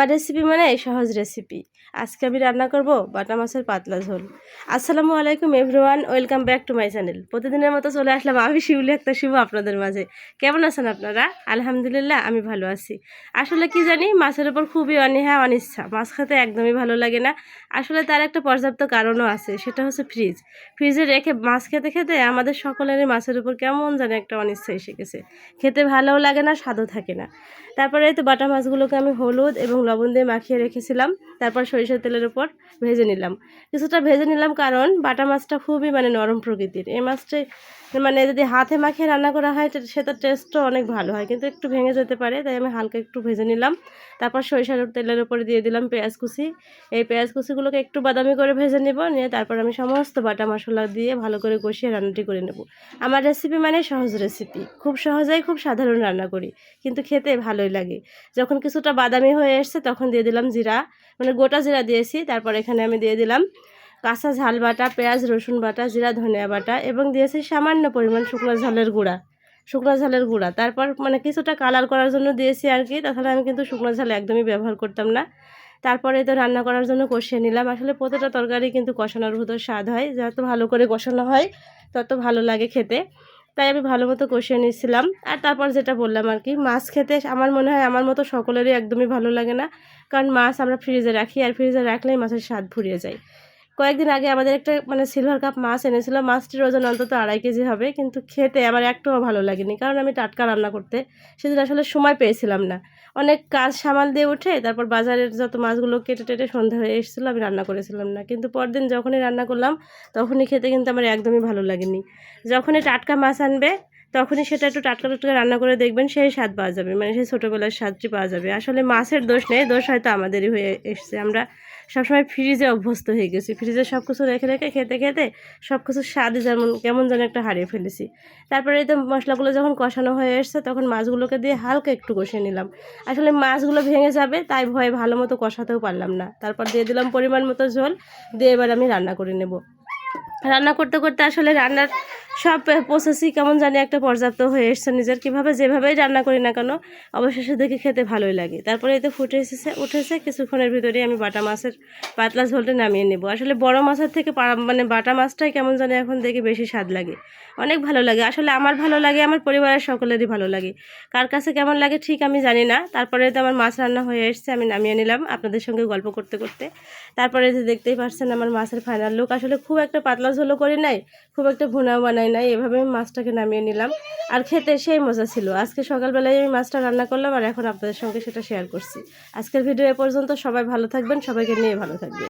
আমার রেসিপি মানে সহজ রেসিপি আজকে আমি রান্না করব বাটা মাছের পাতলা ঝোল। আসসালামু আলাইকুম everyone welcome back to my channel প্রতিদিনের মতো চলে আসলাম আমি শিউলি একটা শিব আপনাদের মাঝে। কেমন আছেন আপনারা? আলহামদুলিল্লাহ, আমি ভালো আছি। আসলে কি জানি, মাছের ওপর খুবই অনীহা, অনিচ্ছা। মাছ খেতে একদমই ভালো লাগে না। আসলে তার একটা পর্যাপ্ত কারণও আছে, সেটা হচ্ছে ফ্রিজ ফ্রিজে রেখে মাছ খেতে খেতে আমাদের সকলেরই মাছের উপর কেমন জানি একটা অনিচ্ছা এসে গেছে। খেতে ভালোও লাগে না, স্বাদও থাকে না। তারপরে তো বাটা মাছগুলোকে আমি হলুদ এবং লবণ দিয়ে মাখিয়ে রেখেছিলাম, তারপর সরিষার তেলের উপর ভেজে নিলাম। কিছুটা ভেজে নিলাম কারণ বাটা মাছটা খুবই মানে নরম প্রকৃতির। এই মাছটাই মানে যদি হাতে মাখিয়ে রান্না করা হয় সেটার টেস্টও অনেক ভালো হয়, কিন্তু একটু ভেঙে যেতে পারে, তাই আমি হালকা একটু ভেজে নিলাম। তারপর সরিষার তেলের উপরে দিয়ে দিলাম পেঁয়াজ কুচি। এই পেঁয়াজ কুচিগুলোকে একটু বাদামি করে ভেজে নেব, নিয়ে তারপর আমি সমস্ত বাটা মশলা দিয়ে ভালো করে কষিয়ে রান্নাটি করে নেব। আমার রেসিপি মানে সহজ রেসিপি খুব সহজেই খুব সাধারণ রান্না করি, কিন্তু খেতে ভালোই লাগে। যখন কিছুটা বাদামি হয়ে এসছে তখন দিয়ে দিলাম জিরা। মানে গোটা জিরা দিয়েছি, তারপর এখানে আমি দিয়ে দিলাম কাঁচা ঝাল বাটা, পেঁয়াজ, রসুন বাটা, জিরা, ধনিয়া বাটা এবং দিয়েছি সামান্য পরিমাণ শুকনো ঝালের গুঁড়া, শুকনো ঝালের গুঁড়া। তারপর মানে কিছুটা কালার করার জন্য দিয়েছি আর কি তাছাড়া আমি কিন্তু শুকনো ঝাল একদমই ব্যবহার করতাম না। তারপরে তো রান্না করার জন্য কষিয়ে নিলাম। আসলে প্রতিটা তরকারি কিন্তু কষানোর ভিতর স্বাদ হয়, যত ভালো করে কষানো হয়, তত ভালো লাগে খেতে। তাই আমি ভালো মতো কষিয়ে নিয়েছিলাম। আর তারপর যেটা বললাম আর কি, মাছ খেতে আমার মনে হয় আমার মতো সকলেরই একদমই ভালো লাগে না। কারণ মাছ আমরা ফ্রিজে রাখি, আর ফ্রিজে রাখলেই মাছের স্বাদ ফুরিয়ে যায়। কয়েকদিন আগে আমাদের একটা মানে সিলভার কাপ মাছ এনেছিল, মাছটির ওজন অন্তত আড়াই কেজি হবে, কিন্তু খেতে আমার একটুও ভালো লাগেনি, কারণ আমি টাটকা রান্না করতে সেদিন আসলে সময় পেয়েছিলাম না। অনেক কাজ সামাল দিয়ে উঠে তারপর বাজারের যত মাছগুলো কেটে টেটে সন্ধ্যা হয়ে এসেছিল, আমি রান্না করেছিলাম না। কিন্তু পরদিন যখনই রান্না করলাম, তখনই খেতে কিন্তু আমার একদমই ভালো লাগেনি। যখনই টাটকা মাছ আনবে তখনই সেটা একটু টাটকা টাটকা রান্না করে দেখবেন সেই স্বাদ পাওয়া যাবে মানে সেই ছোটোবেলার স্বাদটি পাওয়া যাবে। আসলে মাছের দোষ নেই, দোষ হয়তো আমাদেরই হয়ে এসছে। আমরা সবসময় ফ্রিজে অভ্যস্ত হয়ে গেছি। ফ্রিজে সব কিছু রেখে রেখে খেতে খেতে সব কিছুর স্বাদ যেমন, কেমন যেন একটা হারিয়ে ফেলেছি। তারপরে এই তো মশলাগুলো যখন কষানো হয়ে এসছে, তখন মাছগুলোকে দিয়ে হালকা একটু কষিয়ে নিলাম। আসলে মাছগুলো ভেঙে যাবে, তাই ভয়ে ভালো মতো কষাতেও পারলাম না। তারপর দিয়ে দিলাম পরিমাণ মতো ঝোল, দিয়ে এবার আমি রান্না করে নেব। রান্না করতে করতে আসলে রান্নার সব প্রসেসই কেমন জানি একটা পর্যাপ্ত হয়ে এসছে নিজের। কীভাবে যেভাবেই রান্না করি না কেন, অবশেষে দেখে খেতে ভালোই লাগে। তারপরে এতে ফুটে এসেছে, উঠেছে, কিছুক্ষণের ভিতরেই আমি বাটা মাছের পাতলা ঝোলটা নামিয়ে নেব। আসলে বড় মাছের থেকে মানে বাটা মাছটাই কেমন জানি এখন দেখে বেশি স্বাদ লাগে। অনেক ভালো লাগে। আসলে আমার ভালো লাগে, আমার পরিবারের সকলেরই ভালো লাগে। কার কাছে কেমন লাগে ঠিক আমি জানি না। তারপরে তো আমার মাছ রান্না হয়ে এসছে, আমি নামিয়ে নিলাম আপনাদের সঙ্গে গল্প করতে করতে। তারপরে যে দেখতেই পারছেন আমার মাছের ফাইনাল লুক আসলে খুব একটা পাতলা ঝোলও করি নাই, খুব একটা ভুনা বানাই নাই, এভাবে আমি মাছটাকে নামিয়ে নিলাম। আর খেতে সেই মজা ছিল। আজকে সকালবেলায় আমি মাছটা রান্না করলাম আর এখন আপনাদের সঙ্গে সেটা শেয়ার করছি। আজকের ভিডিও এ পর্যন্ত সবাই ভালো থাকবেন, সবাইকে নিয়ে ভালো থাকবেন।